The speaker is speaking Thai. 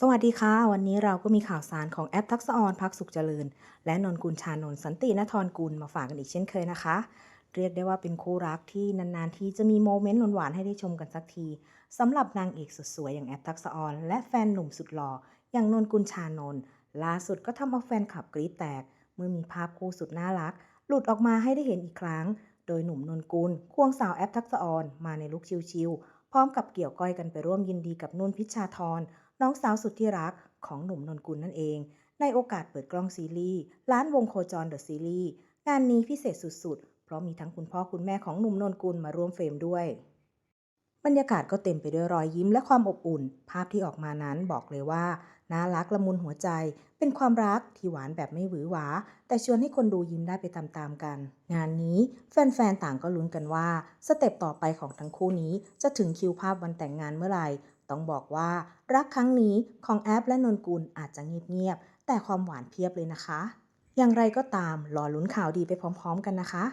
สวัสดีค่ะ วันนี้เราก็มีข่าวสารของแอปทักษออนพักสุขเจริญ และนนกุลชานนท์สันตินทรกุลมาฝากกันอีกเช่นเคยนะคะ เรียกได้ว่าเป็นคู่รักที่นานๆ ทีจะมีโมเมนต์หวานๆให้ได้ชมกันสักทีสำหรับนางเอกสุดสวยอย่างแอปทักษออน และแฟนหนุ่มสุดหล่ออย่างนนกุลชานนล่าสุดก็ทำเอาแฟนคลับกรี๊ดแตก เมื่อมีภาพคู่สุดน่ารัก หลุดออกมาให้ได้เห็นอีกครั้ง โดยหนุ่มนนกุลควงสาวแอปทักษออนมาในลุคชิลๆ พร้อมกับเกี่ยวก้อยกันไปร่วมยินดีกับนุ่นพิชชาธรน้องสาวสุดที่รักของหนุ่มนนกุลนั่นเอง ในโอกาสเปิดกล้องซีรีส์ล้านวงโคจรเดอะซีรีส์งานนี้พิเศษสุดๆ เพราะมีทั้งคุณพ่อคุณแม่ของหนุ่มนนกุลมาร่วมเฟรมด้วย บรรยากาศก็เต็มไปด้วยรอยยิ้มและความอบอุ่น ภาพที่ออกมานั้นบอกเลยว่าน่ารักละมุนหัวใจ เป็นความรักที่หวานแบบไม่หวือหวา แต่ชวนให้คนดูยิ้มได้ไปตามๆกัน งานนี้แฟนๆต่างก็ลุ้นกันว่าสเต็ปต่อไปของทั้งคู่นี้จะถึงคิวภาพวันแต่งงานเมื่อไหร่ ต้องบอกว่ารักครั้งนี้ของแอปและนนกุลอาจจะเงียบๆแต่ความหวานเพียบเลยนะคะ อย่างไรก็ตามรอลุ้นข่าวดีไปพร้อม ๆ กันนะคะ